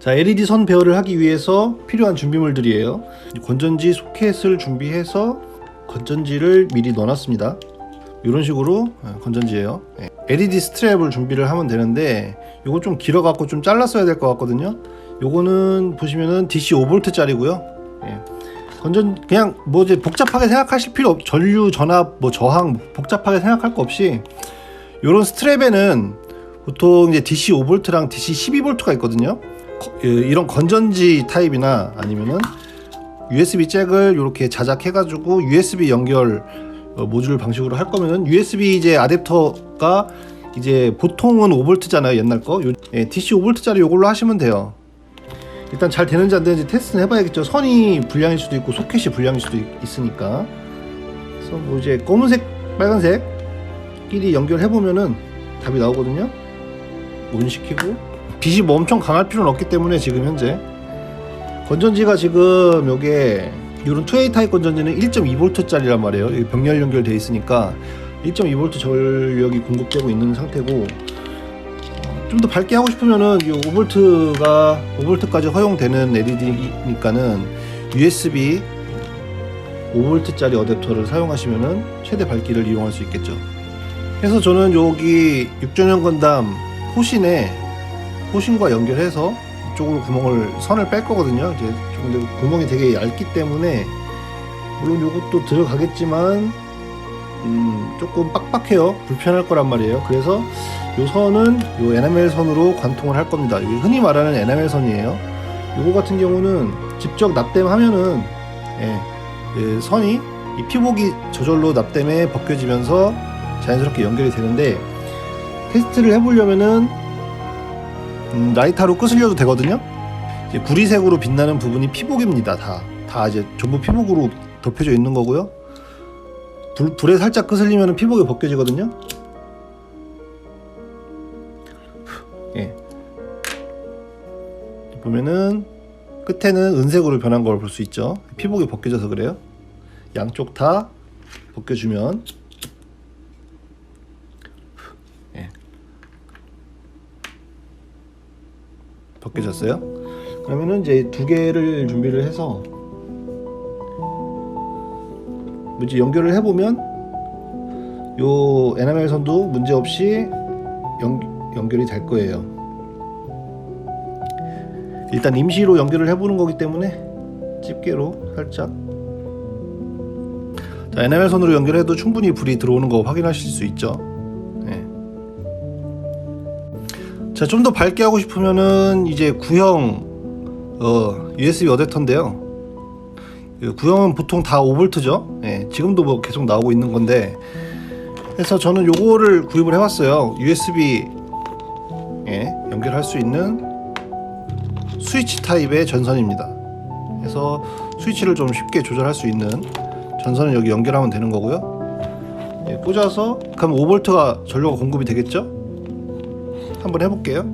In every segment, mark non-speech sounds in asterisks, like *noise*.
자, LED 선 배열을 하기 위해서 필요한 준비물들이에요. 건전지 소켓을 준비해서 건전지를 미리 넣어놨습니다. 이런 식으로 어, 건전지예요. 예. LED 스트랩을 준비를 하면 되는데 이거 좀 길어갖고 좀 잘랐어야 될 것 같거든요. 요거는 보시면은 DC 5V짜리고요. 예. 건전 그냥 뭐 이제 복잡하게 생각하실 필요 없. 전류 전압 뭐 저항 복잡하게 생각할 거 없이 요런 스트랩에는 보통 이제 DC 5V랑 DC 12V가 있거든요. 거- 예, 이런 건전지 타입이나 아니면은 USB 잭을 이렇게 자작해가지고 USB 연결 어, 모듈 방식으로 할 거면은 USB 이제 아댑터가 이제 보통은 5V잖아요 옛날 거 요, 예, DC 5V짜리 요걸로 하시면 돼요. 일단 잘 되는지 안 되는지 테스트는 해봐야겠죠. 선이 불량일 수도 있고 소켓이 불량일 수도 있, 있으니까. 그래서 뭐 이제 검은색, 빨간색 끼리 연결해 보면은 답이 나오거든요. 온 시키고 빛이 뭐 엄청 강할 필요는 없기 때문에 지금 현재 건전지가 지금 요게 요런 2A 타입 건전지는 1.2V짜리란 말이에요. 여기 병렬 연결돼 있으니까 1.2V 전력이 공급되고 있는 상태고 좀 더 밝게 하고 싶으면은 이 5V가 5V까지 허용되는 LED니까는 USB 5V짜리 어댑터를 사용하시면은 최대 밝기를 이용할 수 있겠죠. 그래서 저는 여기 6조년 건담 호신에 호신과 연결해서 이쪽으로 구멍을 선을 뺄 거거든요. 이제 좀 근데 구멍이 되게 얇기 때문에 물론 이것도 들어가겠지만 음, 조금 빡빡해요. 불편할 거란 말이에요. 그래서 요 선은 요 에나멜 선으로 관통을 할 겁니다. 이게 흔히 말하는 에나멜 선이에요. 요거 같은 경우는 직접 납땜하면은 예, 예, 선이 이 피복이 저절로 납땜에 벗겨지면서 자연스럽게 연결이 되는데 테스트를 해보려면은 음, 라이터로 끄슬려도 되거든요. 이제 구리색으로 빛나는 부분이 피복입니다. 다, 다 이제 전부 피복으로 덮여져 있는 거고요. 불, 불에 살짝 끄슬리면 피복이 벗겨지거든요. 예. 보면은 끝에는 은색으로 변한 걸 볼 수 있죠. 피복이 벗겨져서 그래요. 양쪽 다 벗겨주면 벗겨졌어요. 그러면은 이제 두 개를 준비를 해서 이제 연결을 해보면 요 에나멜 선도 문제 없이 연, 연결이 될 거예요. 일단 임시로 연결을 해보는 거기 때문에 집게로 살짝 자, 에나멜 선으로 연결해도 충분히 불이 들어오는 거 확인하실 수 있죠. 자, 좀 더 밝게 하고 싶으면은 이제 구형 어, USB 어댑터인데요. 그 구형은 보통 다 5V죠. 예, 지금도 뭐 계속 나오고 있는 건데. 그래서 저는 요거를 구입을 해왔어요. USB 예, 연결할 수 있는 스위치 타입의 전선입니다. 그래서 스위치를 좀 쉽게 조절할 수 있는 전선을 여기 연결하면 되는 거고요. 예, 꽂아서 그럼 5V가 전류가 공급이 되겠죠? 한번 해볼게요.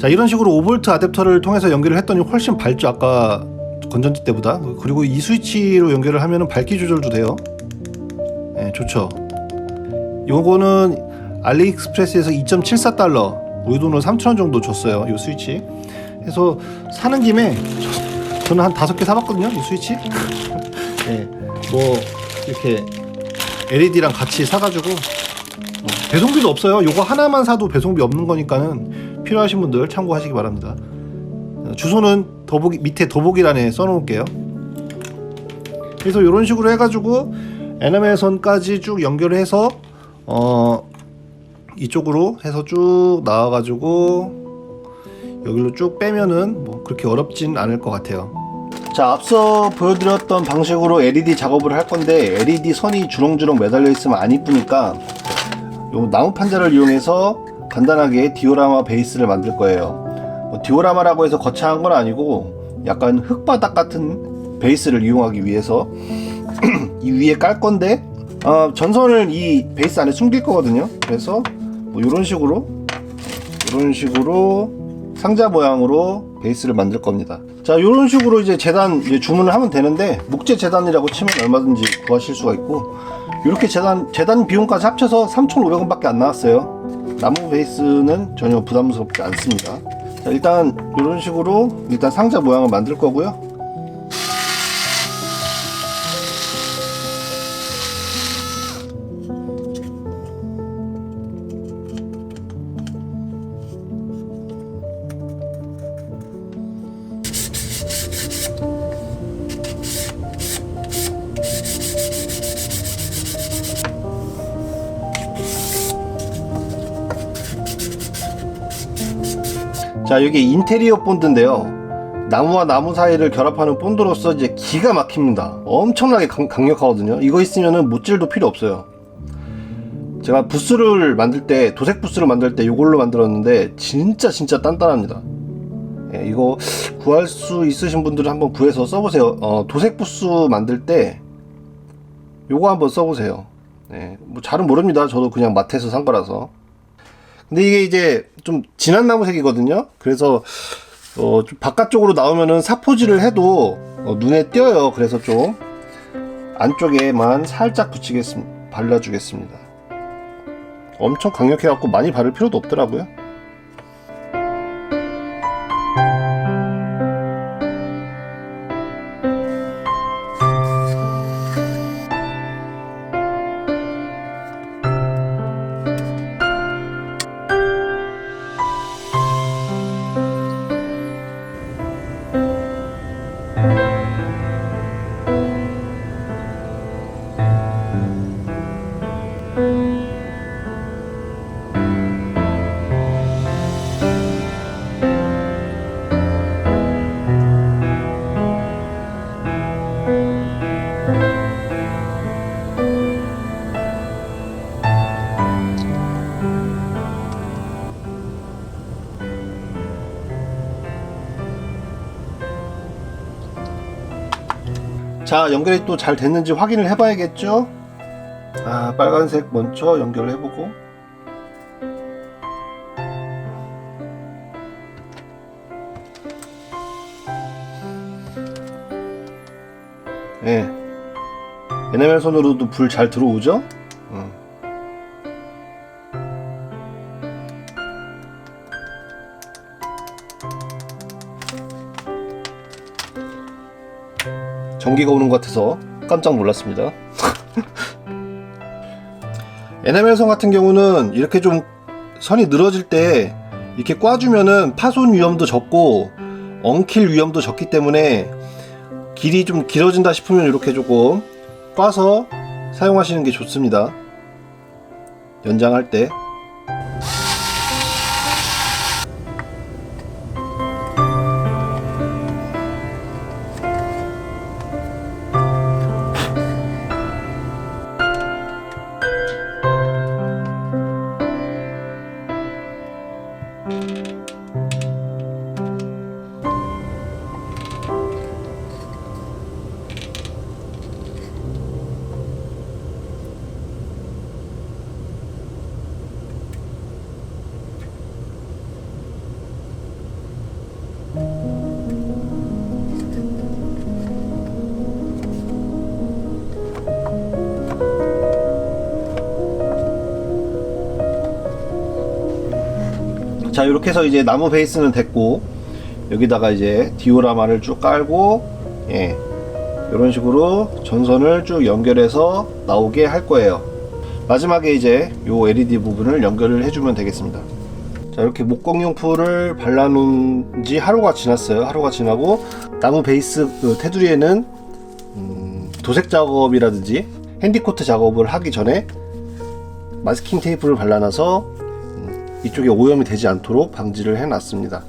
자 이런 식으로 5V 아댑터를 통해서 연결을 했더니 훨씬 밝죠 아까 건전지 때보다. 그리고 이 스위치로 연결을 하면은 밝기 조절도 돼요. 네, 좋죠. 요거는 알리익스프레스에서 2.74달러 우리 돈으로 3,000원 정도 줬어요 이 스위치. 그래서 사는 김에 저- 저는 한 다섯 개 사봤거든요 이 스위치. 네, *laughs* 뭐 이렇게 LED랑 같이 사가지고 어, 배송비도 없어요 요거 하나만 사도 배송비 없는 거니까는 필요하신 분들 참고하시기 바랍니다 어, 주소는 더보기 밑에 더보기란에 써놓을게요. 그래서 이런 식으로 해가지고 에나멜 선까지 쭉 연결해서 어 이쪽으로 해서 쭉 나와가지고 여기로 쭉 빼면은 뭐 그렇게 어렵진 않을 것 같아요. 자 앞서 보여드렸던 방식으로 LED 작업을 할 건데 LED 선이 주렁주렁 매달려 있으면 안 이쁘니까 요 나무 판자를 이용해서 간단하게 디오라마 베이스를 만들 거예요. 뭐 디오라마라고 해서 거창한 건 아니고 약간 흙바닥 같은 베이스를 이용하기 위해서 *clears throat* 이 위에 깔 건데 어, 전선을 이 베이스 안에 숨길 거거든요. 그래서 뭐 이런 식으로 이런 식으로 상자 모양으로 베이스를 만들 겁니다. 자, 이런 식으로 이제 재단 이제 주문을 하면 되는데 목재 재단이라고 치면 얼마든지 구하실 수가 있고 이렇게 재단 재단 비용까지 합쳐서 3,500원 밖에 안 나왔어요. 나무 베이스는 전혀 부담스럽지 않습니다. 자, 일단 이런 식으로 일단 상자 모양을 만들 거고요. 자, 여기 인테리어 본드인데요. 나무와 나무 사이를 결합하는 본드로서 이제 기가 막힙니다. 엄청나게 강, 강력하거든요. 이거 있으면은 못질도 필요 없어요. 제가 부스를 만들 때 도색 부스를 만들 때 이걸로 만들었는데 진짜 진짜 단단합니다. 예, 이거 구할 수 있으신 분들은 한번 구해서 써보세요. 어, 도색 부스 만들 때 요거 한번 써보세요. 예, 뭐 잘은 모릅니다. 저도 그냥 마트에서 산 거라서. 근데 이게 이제 좀 진한 나무색이거든요. 그래서 어, 좀 바깥쪽으로 나오면은 사포질을 해도 어, 눈에 띄어요. 그래서 좀 안쪽에만 살짝 붙이겠습니다. 발라주겠습니다. 엄청 강력해갖고 많이 바를 필요도 없더라고요. 자 연결이 또 잘 됐는지 확인을 해봐야겠죠? 아 빨간색 먼저 연결을 해보고. 예. 에나멜 손으로도 불 잘 들어오죠 전기가 오는 것 같아서 깜짝 놀랐습니다. *laughs* 에나멜 선 같은 경우는 이렇게 좀 선이 늘어질 때 이렇게 꽈주면은 파손 위험도 적고 엉킬 위험도 적기 때문에 길이 좀 길어진다 싶으면 이렇게 조금 꽈서 사용하시는 게 좋습니다. 연장할 때. 이렇게 해서 이제 나무 베이스는 됐고 여기다가 이제 디오라마를 쭉 깔고 예 이런 식으로 전선을 쭉 연결해서 나오게 할 거예요. 마지막에 이제 요 LED 부분을 연결을 해주면 되겠습니다. 자 이렇게 목공용풀을 발라놓은 지 하루가 지났어요. 하루가 지나고 나무 베이스 그 테두리에는 음, 도색 작업이라든지 핸디코트 작업을 하기 전에 마스킹 테이프를 발라놔서 이쪽에 오염이 되지 않도록 방지를 해놨습니다.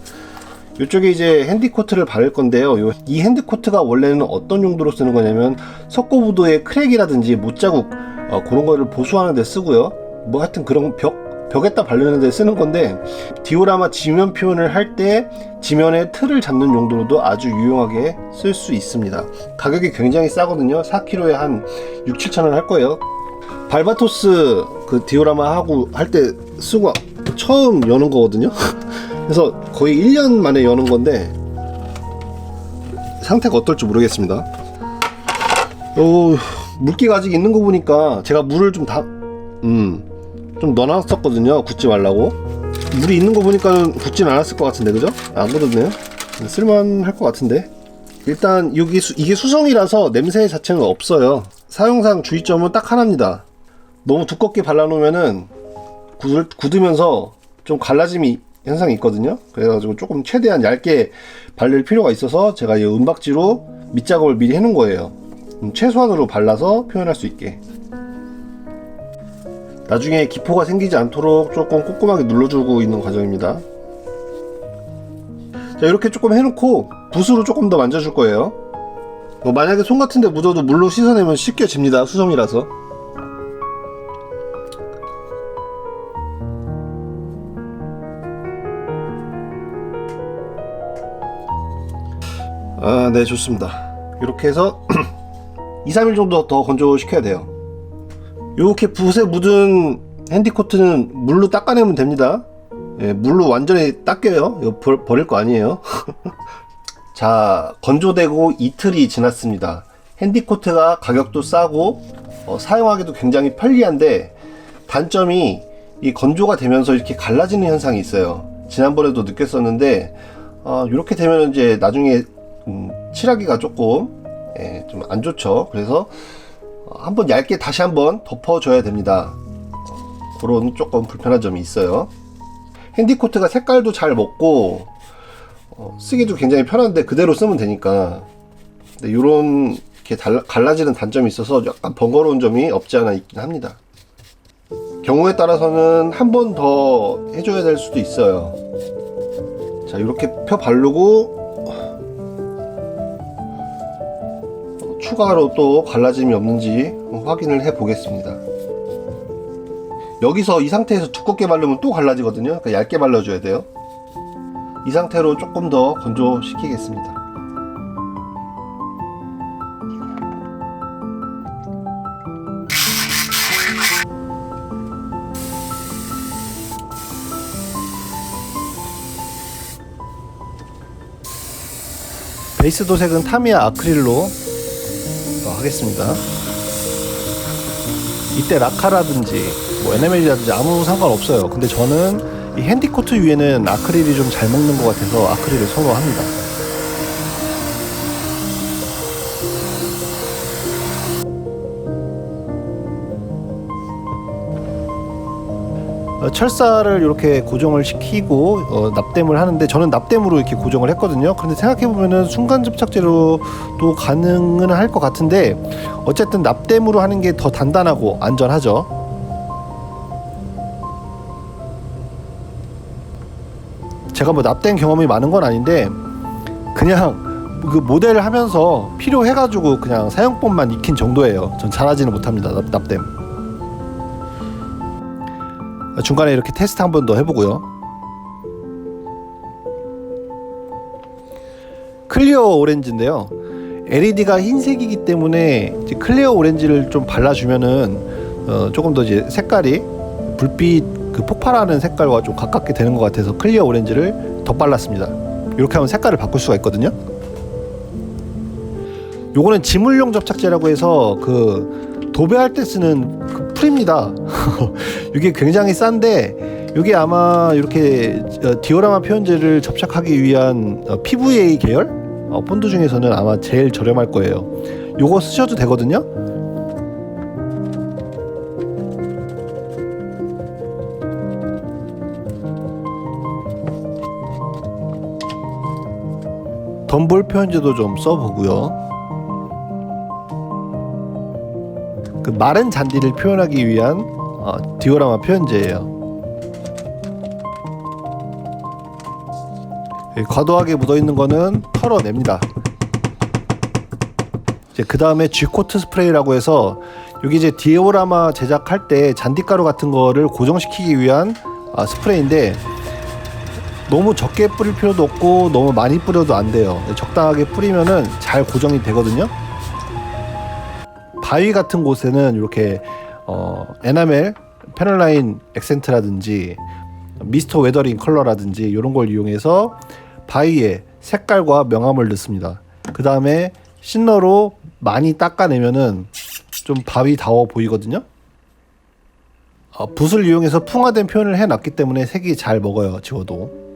이쪽에 이제 핸디코트를 바를 건데요. 요- 이 핸디코트가 원래는 어떤 용도로 쓰는 거냐면 석고부도의 크랙이라든지 못자국 어, 그런 거를 보수하는 데 쓰고요. 뭐 하여튼 그런 벽 벽에다 바르는 데 쓰는 건데 디오라마 지면 표현을 할 때 지면의 틀을 잡는 용도로도 아주 유용하게 쓸 수 있습니다. 가격이 굉장히 싸거든요. 4kg에 한 6, 7천 원 할 거예요. 발바토스 그 디오라마 하고 할 때 쓰고 처음 여는 거거든요. *laughs* 그래서 거의 1년 만에 여는 건데 상태가 어떨지 모르겠습니다. 어, 물기가 아직 있는 거 보니까 제가 물을 좀 다, 음, 좀 넣어놨었거든요. 굳지 말라고. 물이 있는 거 보니까 굳진 않았을 것 같은데 그죠? 안 굳었네요. 쓸만할 것 같은데. 일단 여기 수- 이게 수성이라서 냄새 자체는 없어요. 사용상 주의점은 딱 하나입니다. 너무 두껍게 발라놓으면은 굳을, 굳으면서 좀 갈라짐이 현상이 있거든요. 그래가지고 조금 최대한 얇게 바를 필요가 있어서 제가 이 은박지로 밑작업을 미리 해놓은 거예요. 음, 최소한으로 발라서 표현할 수 있게. 나중에 기포가 생기지 않도록 조금 꼼꼼하게 눌러주고 있는 과정입니다. 자 이렇게 조금 해놓고 붓으로 조금 더 만져줄 거예요. 뭐 만약에 손 같은데 묻어도 물로 씻어내면 쉽게 집니다. 수성이라서. 아, 네, 좋습니다. 이렇게 해서 *clears throat* 2, 3일 정도 더 건조시켜야 돼요. 이렇게 붓에 묻은 핸디코트는 물로 닦아내면 됩니다. 예, 물로 완전히 닦여요. 이거 버, 버릴 거 아니에요. *laughs* 자, 건조되고 이틀이 지났습니다. 핸디코트가 가격도 싸고 어, 사용하기도 굉장히 편리한데 단점이 이 건조가 되면서 이렇게 갈라지는 현상이 있어요. 지난번에도 느꼈었는데 어, 이렇게 되면 이제 나중에 음, 칠하기가 조금 예, 좀 안 좋죠. 그래서 어, 한번 얇게 다시 한번 덮어줘야 됩니다. 어, 그런 조금 불편한 점이 있어요. 핸디코트가 색깔도 잘 먹고 어, 쓰기도 굉장히 편한데 그대로 쓰면 되니까 근데 이런 이렇게 달라, 갈라지는 단점이 있어서 약간 번거로운 점이 없지 않아 있긴 합니다. 경우에 따라서는 한 번 더 해줘야 될 수도 있어요. 자 이렇게 펴 바르고 추가로 또 갈라짐이 없는지 확인을 해 보겠습니다. 여기서 이 상태에서 두껍게 바르면 또 갈라지거든요. 그러니까 얇게 발라줘야 돼요. 이 상태로 조금 더 건조시키겠습니다. 베이스 도색은 타미야 아크릴로 어, 하겠습니다. 이때 라카라든지 뭐 에나멜이라든지 아무 상관없어요. 근데 저는 이 핸디코트 위에는 아크릴이 좀 잘 먹는 것 같아서 아크릴을 선호합니다. 철사를 이렇게 고정을 시키고 어, 납땜을 하는데 저는 납땜으로 이렇게 고정을 했거든요. 그런데 생각해 보면은 순간 접착제로 도 가능은 할 것 같은데 어쨌든 납땜으로 하는 게 더 단단하고 안전하죠. 제가 뭐 납땜 경험이 많은 건 아닌데 그냥 그 모델을 하면서 필요해가지고 그냥 사용법만 익힌 정도예요. 전 잘하지는 못합니다. 납, 납땜. 중간에 이렇게 테스트 한 번 더 해보고요. 클리어 오렌지인데요. LED가 흰색이기 때문에 클리어 오렌지를 좀 발라주면은 어, 조금 더 이제 색깔이 불빛 그 폭발하는 색깔과 좀 가깝게 되는 것 같아서 클리어 오렌지를 더 발랐습니다. 이렇게 하면 색깔을 바꿀 수가 있거든요. 요거는 지물용 접착제라고 해서 그 도배할 때 쓰는 그 풀입니다. *laughs* 이게 굉장히 싼데 이게 아마 이렇게 어, 디오라마 표현제를 접착하기 위한 어, PVA 계열 어, 폰드 중에서는 아마 제일 저렴할 거예요. 요거 쓰셔도 되거든요. 덤볼 표현제도 좀 써보고요. 그 마른 잔디를 표현하기 위한 어, 디오라마 표현제예요. 예, 과도하게 묻어 있는 거는 털어냅니다. 이제 그 다음에 G 코트 스프레이라고 해서 여기 이제 디오라마 제작할 때 잔디가루 같은 거를 고정시키기 위한 아, 스프레이인데 너무 적게 뿌릴 필요도 없고 너무 많이 뿌려도 안 돼요. 적당하게 뿌리면은 잘 고정이 되거든요. 바위 같은 곳에는 이렇게 어, 에나멜 패널라인 액센트라든지 미스터 웨더링 컬러라든지 이런 걸 이용해서 바위에 색깔과 명암을 넣습니다. 그 다음에 신너로 많이 닦아내면은 좀 바위다워 보이거든요. 어, 붓을 이용해서 풍화된 표현을 해놨기 때문에 색이 잘 먹어요. 지워도.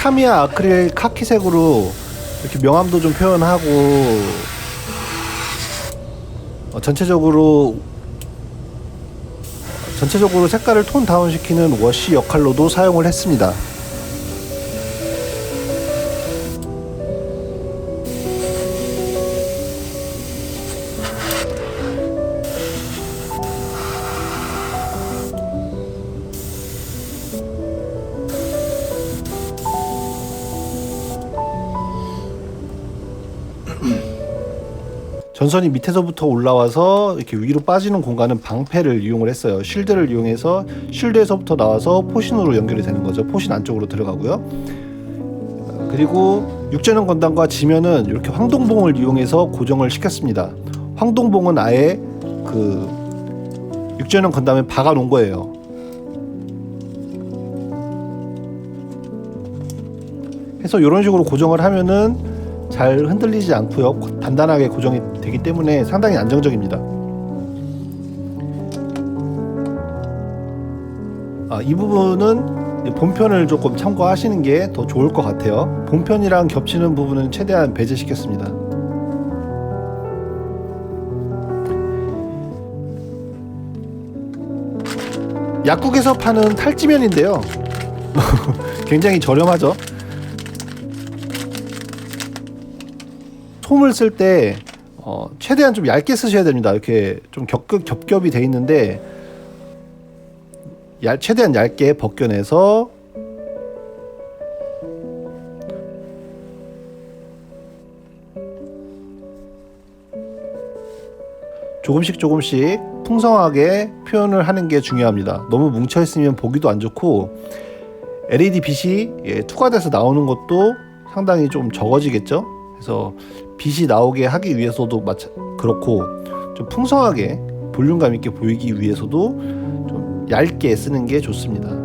타미야 아크릴 카키색으로 이렇게 명암도 좀 표현하고 어, 전체적으로 전체적으로 색깔을 톤 다운 시키는 워시 역할로도 사용을 했습니다. 전선이 밑에서부터 올라와서 이렇게 위로 빠지는 공간은 방패를 이용을 했어요. 쉴드를 이용해서 쉴드에서부터 나와서 포신으로 연결이 되는 거죠. 포신 안쪽으로 들어가고요. 그리고 육전형 건담과 지면은 이렇게 황동봉을 이용해서 고정을 시켰습니다. 황동봉은 아예 그 육전형 건담에 박아 놓은 거예요. 해서 이런 식으로 고정을 하면은 잘 흔들리지 않고요. 단단하게 고정이 되기 때문에 상당히 안정적입니다. 아, 이 부분은 본편을 조금 참고하시는 게 더 좋을 것 같아요. 본편이랑 겹치는 부분은 최대한 배제시켰습니다. 약국에서 파는 탈지면인데요. *laughs* 굉장히 저렴하죠. 솜을 쓸 때 어, 최대한 좀 얇게 쓰셔야 됩니다. 이렇게 좀 겹겹 겹겹이 돼 있는데 얇, 최대한 얇게 벗겨내서 조금씩 조금씩 풍성하게 표현을 하는 게 중요합니다. 너무 뭉쳐 있으면 보기도 안 좋고 LED 빛이 예, 투과돼서 나오는 것도 상당히 좀 적어지겠죠. 그래서 빛이 나오게 하기 위해서도 마차, 그렇고 좀 풍성하게 볼륨감 있게 보이기 위해서도 좀 얇게 쓰는 게 좋습니다.